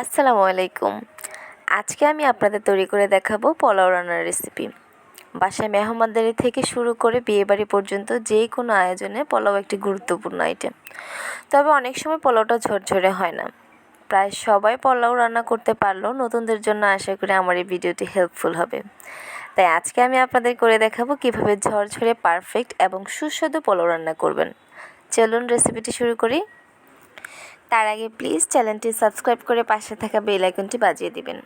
আসসালামু আলাইকুম। আজকে আমি আপনাদের তৈরি করে দেখাবো পোলাও রান্নার রেসিপি বাসায় মেহমানদারি থেকে শুরু করে বিয়েবাড়ি পর্যন্ত যে কোনো আয়োজনে পোলাও একটি গুরুত্বপূর্ণ আইটেম তবে অনেক সময় পোলাওটা ঝরঝরে হয় না। প্রায় সবাই পোলাও রান্না করতে পারলেও নতুনদের জন্য আশা করি আমার এই ভিডিওটি হেল্পফুল হবে। তাই আজকে আমি আপনাদের করে দেখাবো কীভাবে ঝরঝরে পারফেক্ট এবং সুস্বাদু পোলাও রান্না করবেন। চলুন রেসিপিটি শুরু করি। তার আগে প্লিজ চ্যানেলটি সাবস্ক্রাইব করে পাশে থাকা বেল আইকনটি বাজিয়ে দিবেন।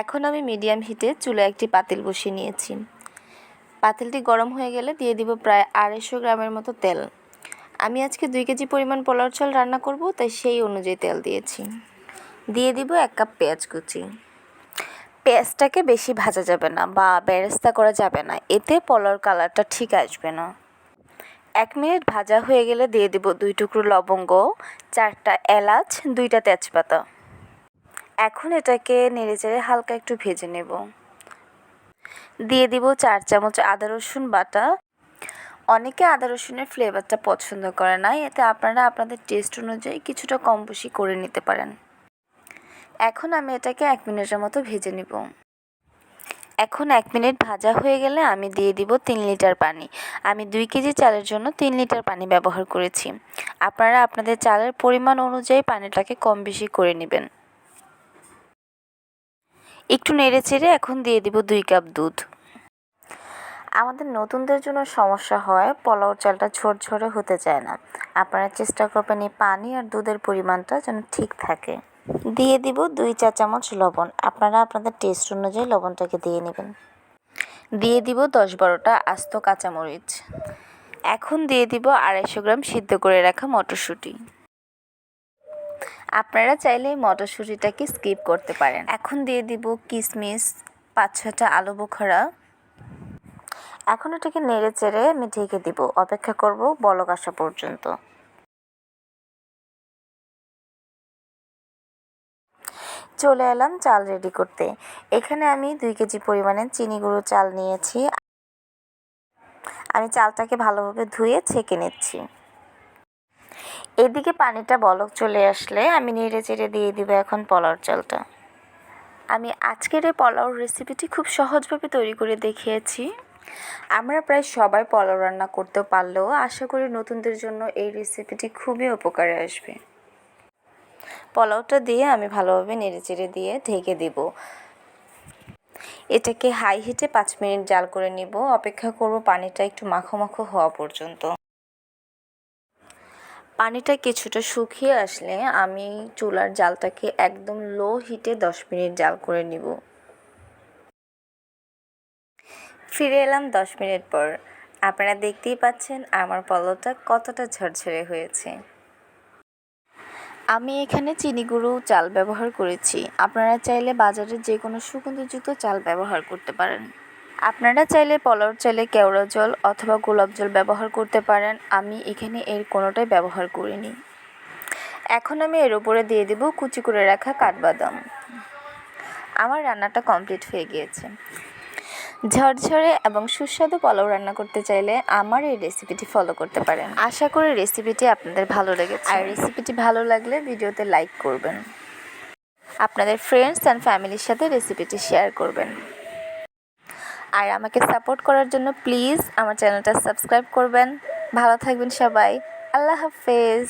এখন আমি মিডিয়াম হিটে চুলে একটি পাতিল বসিয়ে নিয়েছি। পাতিলটি গরম হয়ে গেলে দিয়ে দিব প্রায় আড়াইশো গ্রামের মতো তেল। আমি আজকে দুই কেজি পরিমাণ পোলাও চাল রান্না করব, তাই সেই অনুযায়ী তেল দিয়েছি। দিয়ে দিব এক কাপ পেঁয়াজ কুচি। পেঁয়াজটাকে বেশি ভাজা যাবে না বা বেরেস্তা করা যাবে না, এতে পোলাওর কালারটা ঠিক আসবে না। এক মিনিট ভাজা হয়ে গেলে দিয়ে দিব দুই টুকরো লবঙ্গ, চারটা এলাচ, দুইটা তেজপাতা। এখন এটাকে নেড়েচেড়ে হালকা একটু ভেজে নেব। দিয়ে দিব চার চামচ আদা রসুন বাটা। অনেকে আদা রসুনের ফ্লেভারটা পছন্দ করে না, এতে আপনারা আপনাদের টেস্ট অনুযায়ী কিছুটা কম বেশি করে নিতে পারেন। এখন আমি এটাকে এক মিনিটের মতো ভেজে নেব। এখন এক মিনিট ভাজা হয়ে গেলে আমি দিয়ে দিব তিন লিটার পানি। আমি দুই কেজি চালের জন্য তিন লিটার পানি ব্যবহার করেছি। আপনারা আপনাদের চালের পরিমাণ অনুযায়ী পানিটাকে কম বেশি করে নেবেন। একটু নেড়ে চেড়ে এখন দিয়ে দিব দুই কাপ দুধ। আমাদের নতুনদের জন্য সমস্যা হয়, পোলাও চালটা ঝরঝরে হতে চায় না। আপনারা চেষ্টা করবেন এই পানি আর দুধের পরিমাণটা যেন ঠিক থাকে। দিয়ে দিব দুই চা চামচ লবণ। আপনারা আপনাদের টেস্ট অনুযায়ী লবণটাকে দিয়ে নেবেন। দিয়ে দিব দশ বারোটা আস্ত কাঁচামরিচ। এখন দিয়ে দিব আড়াইশো গ্রাম সিদ্ধ করে রাখা মটরশুঁটি। আপনারা চাইলে এই মটরশুঁটিটাকে স্কিপ করতে পারেন। এখন দিয়ে দিব কিশমিশ পাঁচ ছটা আলু বোখারা। এখন এটাকে নেড়ে চেড়ে আমি ঢেকে দিব। অপেক্ষা করব বলক আসা পর্যন্ত। চলে এলাম চাল রেডি করতে। এখানে আমি দুই কেজি পরিমাণে চিনি গুঁড়ো চাল নিয়েছি। আমি চালটাকে ভালোভাবে ধুয়ে ছেঁকে নিচ্ছি। এদিকে পানিটা বলক চলে আসলে আমি নেড়ে চেড়ে দিয়ে দিব এখন পোলাওর চালটা। আমি আজকের এই পোলাওর রেসিপিটি খুব সহজভাবে তৈরি করে দেখিয়েছি। আমরা প্রায় সবাই পলাও রান্না করতে পারলেও আশা করি নতুনদের জন্য এই রেসিপিটি খুবই উপকারে আসবে। পোলাওটা দিয়ে আমি ভালোভাবে নেড়েচেড়ে দিয়ে ঢেকে দিব। এটাকে হাই হিটে পাঁচ মিনিট জাল করে নিব। অপেক্ষা করব পানিটা একটু মাখো মাখো হওয়া পর্যন্ত। পানিটা কিছুটা শুকিয়ে আসলে আমি চুলার জালটাকে একদম লো হিটে দশ মিনিট জাল করে নিব। ফিরে এলাম দশ মিনিট পর। আপনারা দেখতেই পাচ্ছেন আমার পলোটা কতটা ঝরঝরে হয়েছে। আমি এখানে চিনি গুঁড়ো চাল ব্যবহার করেছি। আপনারা চাইলে বাজারে যে কোনো সুগন্ধিযুক্ত চাল ব্যবহার করতে পারেন। আপনারা চাইলে পলাওর চাইলে কেওড়া জল অথবা গোলাপ জল ব্যবহার করতে পারেন। আমি এখানে এর কোনোটাই ব্যবহার করিনি। এখন আমি এর উপরে দিয়ে দেব কুচি করে রাখা কাঠবাদাম। আমার রান্নাটা কমপ্লিট হয়ে গিয়েছে। ঝরঝরে এবং সুস্বাদু পোলাও রান্না করতে চাইলে আমার এই রেসিপিটি ফলো করতে পারেন। আশা করি রেসিপিটি আপনাদের ভালো লেগেছে। আর রেসিপিটি ভালো লাগলে ভিডিওতে লাইক করবেন। আপনাদের ফ্রেন্ডস অ্যান্ড ফ্যামিলির সাথে রেসিপিটি শেয়ার করবেন। আর আমাকে সাপোর্ট করার জন্য প্লিজ আমার চ্যানেলটা সাবস্ক্রাইব করবেন। ভালো থাকবেন সবাই। আল্লাহ হাফেজ।